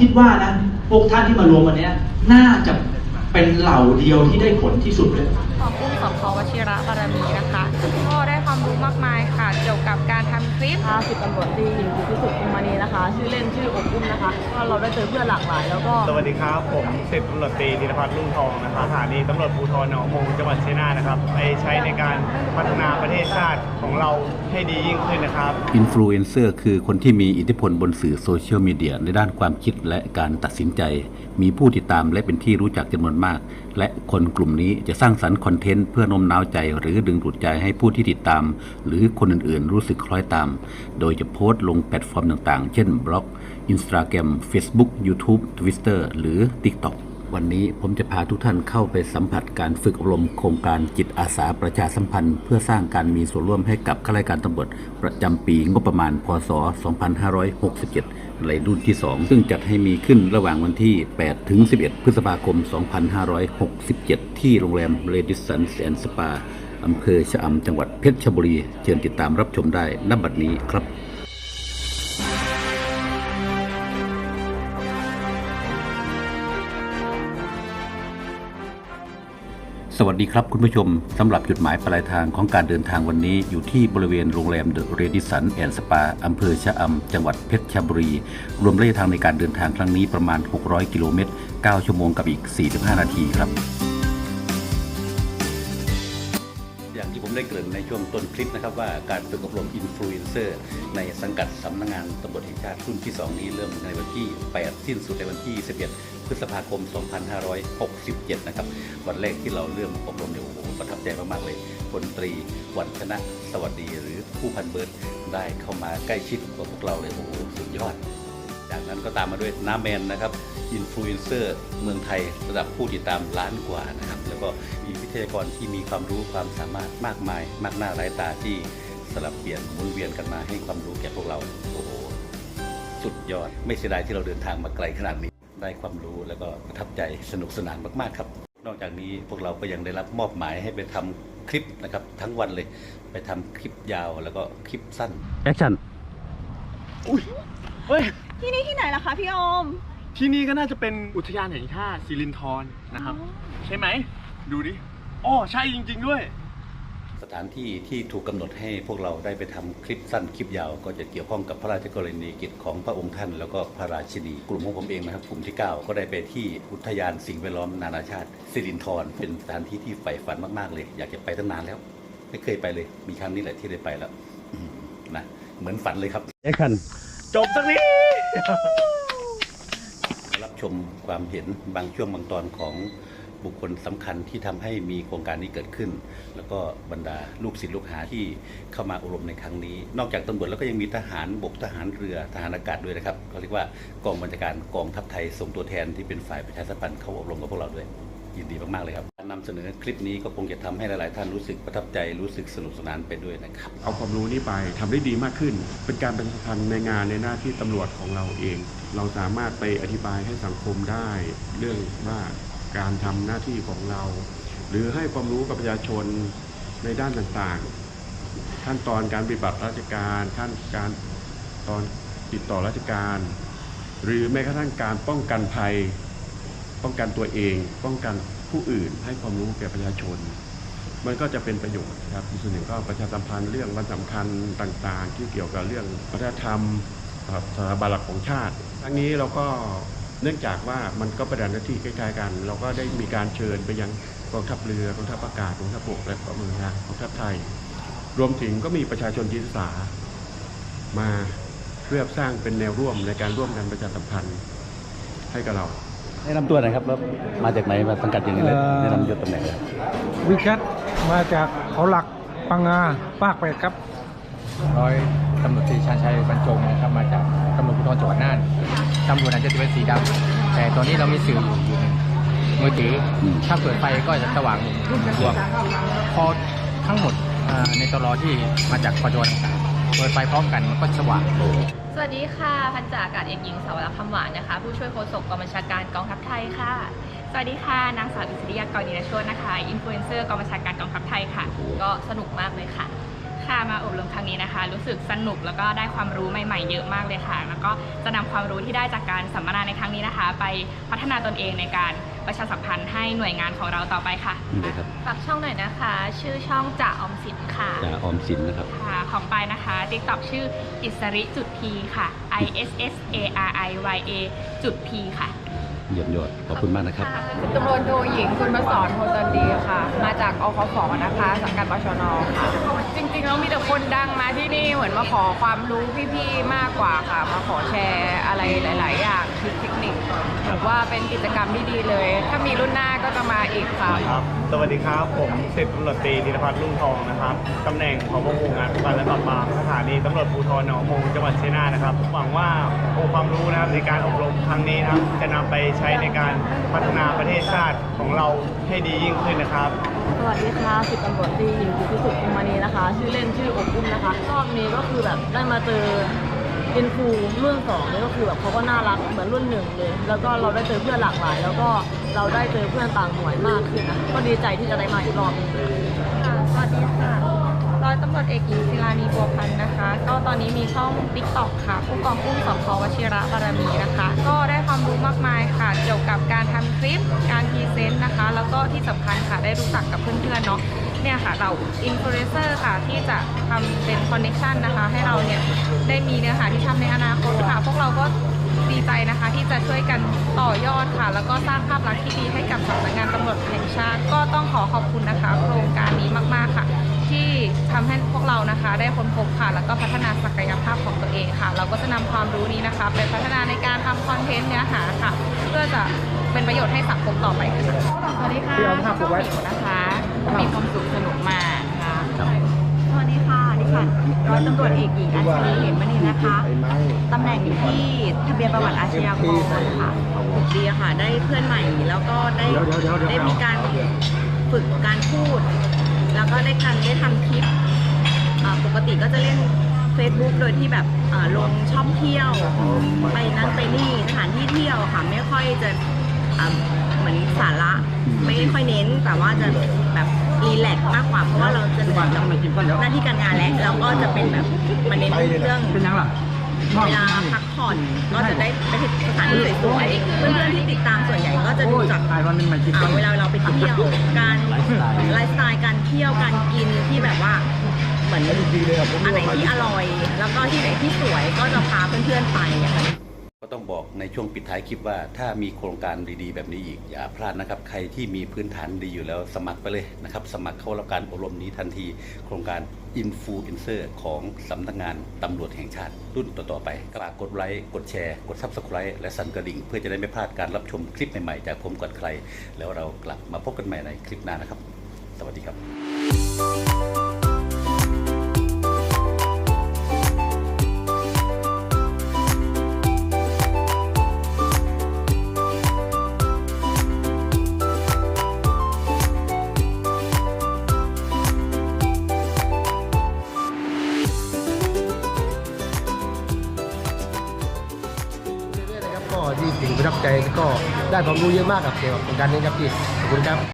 คิดว่านะพวกท่านที่มารวมวันนี้น่าจะเป็นเหล่าเดียวที่ได้ผลที่สุดเลยขอบคุณสพวชิระบารมีนะคะก็ได้ความรู้มากมายค่ะเกี่ยวกับการ คลิปค่ะสิบตำรวจตรีหญิงสุสุขคุณมณีนะคะ ชื่อเล่นชื่ออบอุ้มนะคะ ก็เราได้เจอเพื่อนหลากหลายแล้วก็ สวัสดีครับ ผมสิบตำรวจตรีธีรพัฒน์รุ่งทองนะครับสถานีตำรวจภูธรหนองมงจังหวัดชัยนาทนะครับไปใช้ในการพัฒนาประเทศชาติของเราให้ดียิ่งขึ้นนะครับ อินฟลูเอนเซอร์คือคนที่มีอิทธิพลบนสื่อโซเชียลมีเดียในด้านความคิดและการตัดสินใจ มีผู้ติดตามและเป็นที่รู้จักจำนวนมาก และคนกลุ่มนี้จะสร้างสรรค์คอนเทนต์เพื่อโน้มน้าวใจ หรือดึงดูดใจให้ผู้ที่ติดตาม หรือคนอื่นๆ รู้สึกคล้อยตามโดยจะโพสต์ลงแพลตฟอร์มต่างๆ เช่นบล็อก Instagram Facebook YouTube Twitter หรือ TikTok วันนี้ผมจะพาทุกท่านเข้าไปสัมผัสการฝึกอบรมโครงการจิตอาสาประชาสัมพันธ์ เพื่อสร้างการมีส่วนร่วมให้กับข้าราชการตำรวจประจำปีงบประมาณ พศ 2567ในรุ่นที่ 2 ซึ่งจัดให้มีขึ้นระหว่างวันที่ 8 ถึง 11 พฤษภาคม 2567 ที่โรงแรมเรดิสันแอนสปา อำเภอชะอำจังหวัดเพชรบุรี เชิญติดตามรับชมได้ณบัดนี้ครับสวัสดีครับคุณผู้ชมสำหรับจุดหมายปลายทางของการเดินทางวันนี้อยู่ที่บริเวณโรงแรมเดอะเรดิสันแอนด์สปาอำเภอชะอำจังหวัดเพชรบุรี รวมระยะทางในการเดินทางครั้งนี้ประมาณ 600 กิโลเมตร 9 ชั่วโมงกับอีก 45 นาทีครับ อย่างที่ผมได้เกริ่นในช่วงต้นคลิปนะครับว่าการฝึกอบรมอินฟลูเอนเซอร์ในสังกัดสำนักงานตำรวจแห่งชาติรุ่นที่ 2 นี้เริ่มในวันที่ 8 สิ้นสุดในวันที่ 11 พฤษภาคม 2567 นะครับ วันแรกที่เราเริ่มอบรมเนี่ยโอ้โหประทับใจมากๆเลยพลตรีวันชนะสวัสดีหรือผู้พันเบิร์ดได้เข้ามาใกล้ชิดกับพวกเราเลยโอ้โหสุดยอดจากนั้นก็ตามมาด้วยน้าแมนนะครับอินฟลูเอนเซอร์เมืองไทยระดับผู้ติดตามล้านกว่านะครับ แล้วก็ มีวิทยากรที่มีความรู้ความสามารถมากมาย มากหน้าหลายตาที่สลับเปลี่ยนหมุนเวียนกันมาให้ความรู้แก่พวกเราโอ้โหสุดยอด ไม่เสียดายที่เราเดินทางมาไกลขนาดนี้ ได้ความรู้แล้วก็ประทับใจสนุกสนานมากๆครับ นอกจากนี้พวกเราก็ยังได้รับมอบหมายให้ไปทำคลิปนะครับ ทั้งวันเลยไปทำคลิปยาวแล้วก็คลิปสั้นแอคชั่นเฮ้ยที่นี่ที่ไหนล่ะคะพี่โอม ที่นี่ก็น่าจะเป็นอุทยานแห่งชาติสิรินธรนะครับ ใช่ไหม ดูดิ อ๋อใช่จริง ๆ ด้วย สถานที่ที่ถูกกำหนดให้พวกเราได้ไปทำคลิปสั้นคลิปยาว ก็จะเกี่ยวข้องกับพระราชกรณียกิจของพระองค์ท่าน แล้วก็พระราชินี กลุ่มของผมเองนะครับกลุ่มที่ 9 ก็ได้ไปที่อุทยานสิ่งแวดล้อมนานาชาติสิรินธรเป็นสถานที่ที่ใฝ่ฝันมากๆเลย อยากจะไปตั้งนานแล้ว ไม่เคยไปเลย มีครั้งนี้แหละที่ได้ไปแล้วอืมนะเหมือนฝันเลยครับแอคชั่น จบสักนิดรับชมความเห็นบางช่วงบางตอนของ บุคคลสำคัญที่ทำให้มีโครงการนี้เกิดขึ้น แล้วก็บรรดาลูกศิษย์ลูกหาที่เข้ามาอบรมในครั้งนี้ นอกจากตำรวจแล้วก็ยังมีทหารบกทหารเรือทหารอากาศด้วยนะครับเขาเรียกว่ากองบัญชาการกองทัพไทยส่งตัวแทนที่เป็นฝ่ายประชาสัมพันธ์เข้าอบรมกับพวกเราด้วยยินดีมากๆเลยครับการนำเสนอคลิปนี้ก็คงจะทำให้หลาย ๆ ท่านรู้สึกประทับใจรู้สึกสนุกสนานไปด้วยนะครับเอาความรู้นี้ไปทำได้ดีมากขึ้น เป็นการประชาสัมพันธ์ในงานในหน้าที่ตำรวจของเราเอง เราสามารถไปอธิบายให้สังคมได้ เรื่องว่า การทำหน้าที่ของเรา หรือให้ความรู้กับประชาชนในด้านต่างๆ ขั้นตอนการปฏิบัติราชการขั้นการตอนติดต่อราชการ หรือแม้กระทั่งการป้องกันภัย ป้องกันตัวเอง ป้องกันผู้อื่น ให้ความรู้แก่ประชาชน มันก็จะเป็นประโยชน์ครับอีกส่วนหนึ่งก็ประชาสัมพันธ์เรื่องวันสำคัญต่างๆ ที่เกี่ยวกับเรื่องวัฒนธรรมสถาบันหลักของชาติทั้งนี้เราก็ เนื่องจากว่ามันก็ประดันหน้าที่ใกล้ๆกัน เราก็ได้มีการเชิญไปยังกองทัพเรือกองทัพอากาศกองทัพบกและกองเมืองกองทัพไทย รวมถึงก็มีประชาชนจิตอาสามาเพื่อสร้างเป็นแนวร่วมในการร่วมกันประชาสัมพันธ์ให้กับเราแนะนำตัวหน่อยครับแล้วมาจากไหนมาสังกัดยังไงเลยแนะนำยศตำแหน่งเลยวิแคทมาจากเขาหลักปังงาปากเป็ดครับร้อย ตำรวจตรีชาญชัยบรรจงนะครับมาจากตำรวจภูธรจังหวัดน่านตำรวจอาจจะเป็นสีดำแต่ตอนนี้เรามีสื่ออยู่อยู่หนึ่งมือถืออถ้าเปิดไฟก็จะสว่างหนึ่งดวงพอทั้งหมดอ่าในตลอที่มาจากปจต่างๆเปิดไฟพร้อมกันมันก็สว่าง สวัสดีค่ะ พันจ่าอากาศเอกหญิงสาวรักษ์คำหวานนะคะ ผู้ช่วยโฆษกกองบัญชาการกองทัพไทยค่ะ สวัสดีค่ะ นางสาวอิสริยากรนิรโชตนะคะ อินฟลูเอนเซอร์กองบัญชาการกองทัพไทยค่ะ ก็สนุกมากเลยค่ะ คค่ะมาอบรมครั้งนี้นะคะ รู้สึกสนุกแล้วก็ได้ความรู้ใหม่ๆ เยอะมากเลยค่ะ แล้วก็จะนำความรู้ที่ได้จากการสัมมนาในครั้งนี้นะคะ ไปพัฒนาตนเองในการประชาสัมพันธ์ให้หน่วยงานของเราต่อไปค่ะได้ครับฝากช่องหน่อยนะคะ ชื่อช่องจ่าออมสินค่ะจากออมสินนะครับค่ะของไปายนะคะ TikTok ชื่ออิสริจุด P ค่ะ I S S A R I Y A จุด P ค่ะ เยี่ยมยอดขอบคุณมากนะครับตำรวจโทหญิงคุณมาสอนโพจันดีค่ะ มาจากอคฟนะคะ สังกัดบชนค่ะ จริงๆแล้วมีแต่คนดังมาที่นี่เหมือนมาขอความรู้พี่ๆมากกว่าค่ะ มาขอแชร์อะไรหลาย ๆ อย่างทริคเทคนิคถือว่าเป็นกิจกรรมที่ดีเลย ถ้ามีรุ่นหน้าก็จะมาอีกค่ะครับ สวัสดีครับ ผมสิบตำรวจตรีธีรพัฒน์รุ่งทองนะครับตำแหน่งผบหมู่งานป้องกันและปราบปรามสถานีตำรวจภูธรหนองมงจังหวัดชัยนาทนะครับหวังว่าองค์ความรู้นะครับในการอบรมครั้งนี้นะครับจะนำไปใช้ในการพัฒนาประเทศชาติของเราให้ดียิ่งขึ้นนะครับ สวัสดีค่ะสิบตำรวจตรีหญิงพิสุทธิ์คุมณีนะคะ ชื่อเล่นชื่ออบอุ้มนะคะรอบนี้ก็คือแบบได้มาเจออินฟูรุ่นสองนี่ก็คือแบบเขาก็น่ารักเหมือนรุ่นหนึ่งเลย แล้วก็เราได้เจอเพื่อนหลากหลาย แล้วก็เราได้เจอเพื่อนต่างหน่วยมากขึ้นนะก็ดีใจที่จะได้มาอีกรอบหนึงค่ะสวัสดีค่ะ ร้อยตำรวจเอกหญิงศิลานีบัวพันธ์นะคะ ก็ตอนนี้มีช่อง t ิ k t o k ค่ะ ผู้กองอุ้มสองพวชิระบารมีนะคะ ก็ได้ความรู้มากมายค่ะ เกี่ยวกับการทำคลิป การพรีเซนต์นะคะ แล้วก็ที่สำคัญค่ะได้รู้จักกับเพื่อนๆเนาะเนี่ยค่ะเราอินฟลูเอนเซอร์ค่ะที่จะทำเป็นคอนเน c t ชันนะคะ ให้เราเนี่ยได้มีเนื้อหาที่ทำในอนาคตค่ะ พวกเราก็ดีใจนะคะ ที่จะช่วยกันต่อยอดค่ะ แล้วก็สร้างภาพลักษณ์ที่ดีให้กับสำนักงานตำรวจแห่งชาติ ก็ต้องขอขอบคุณนะคะ โครงการนี้มาก ๆ ค่ะ ที่ทำให้พวกเรานะคะ ได้ค้นพบค่ะ แล้วก็พัฒนาศักยภาพของตัวเองค่ะ เราก็จะนำความรู้นี้นะคะ ไปพัฒนาในการทำคอนเทนต์เนื้อหาค่ะ เพื่อจะเป็นประโยชน์ให้สังคมต่อไปค่ะสวัสดีค่ะช่องหมิวนะคะมีความสุขสนุกมากค่ะสวัสดีค่ะดิฉันร้อยตำรวจเอกหญิงอัญชลีเหมมณีนะคะตำแหน่งอยู่ที่ทะเบียนประวัติอาชญากรค่ะดีค่ะได้เพื่อนใหม่แล้วก็ได้ได้มีการฝึกการพูด แล้วก็ได้การได้ทำคลิปอ่า ปกติก็จะเล่น Facebook โดยที่แบบอ่าลงชอบเที่ยว ไปนั่นไปนี่สถานที่เที่ยวค่ะไม่ค่อยจะอ่าเหมือนสาระไม่ค่อยเน้นแต่ว่าจะแบบรีแลกซ์มากกว่าเพราะว่าเราจะเหนื่อยกับหน้าที่การงานแล้วเราก็จะเป็นแบบมาเน้นเรื่องเวลาพักผ่อนก็จะได้ไปที่สถานที่สวยๆเพื่อนๆที่ติดตามส่วนใหญ่ก็จะดูจากอ่าเวลาเราไปเที่ยวการไลฟ์สไตล์การเที่ยวการกินที่แบบว่า เหมือนอันไหนที่อร่อย แล้วก็ที่ไหนที่สวยก็จะพาเพื่อนๆไปค่ะก็ต้องบอกในช่วงปิดท้ายคลิปว่า ถ้ามีโครงการดีๆ แบบนี้อีกอย่าพลาดนะครับ ใครที่มีพื้นฐานดีอยู่แล้วสมัครไปเลยนะครับ สมัครเข้ารับการอบรมนี้ทันที โครงการอินฟูอินเซอร์ของสำนักงานตำรวจแห่งชาติ รุ่นต่อ ๆ ไปฝากกดไลค์กดแชร์ กด Subscribe และสั่นกระดิ่ง เพื่อจะได้ไม่พลาดการรับชมคลิปใหม่ ๆ จากผมก่อนใคร แล้วเรากลับมาพบกันใหม่ในคลิปหน้านะครับ สวัสดีครับ ได้ความรู้เยอะมากกับเกี่ยวกับโครงการนี้ครับพี่ขอบคุณครับ